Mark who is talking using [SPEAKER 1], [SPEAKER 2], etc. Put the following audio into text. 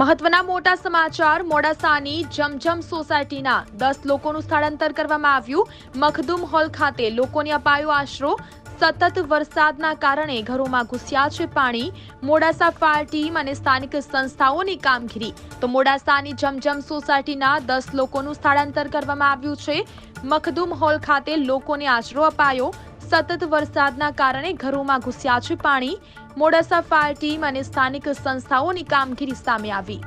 [SPEAKER 1] મહત્વના મોટા સમાચાર, મોડાસાની જમજમ સોસાયટીના દસ લોકોનું સ્થળાંતર કરવામાં આવ્યું. મખદુમ હોલ ખાતે લોકોને અપાયો આશરો. સતત વરસાદના કારણે ઘરોમાં ઘૂસ્યા છે પાણી. મોડાસા ફાયર ટીમ અને સ્થાનિક સંસ્થાઓની કામગીરી. તો મોડાસાની જમજમ સોસાયટીના દસ લોકોનું સ્થળાંતર કરવામાં આવ્યું છે. મખદુમ હોલ ખાતે લોકોને આશરો અપાયો. સતત વરસાદના કારણે ઘરોમાં ઘૂસ્યા છે પાણી. મોડાસા ફાયર ટીમ અને સ્થાનિક સંસ્થાઓની કામગીરી સામે આવી.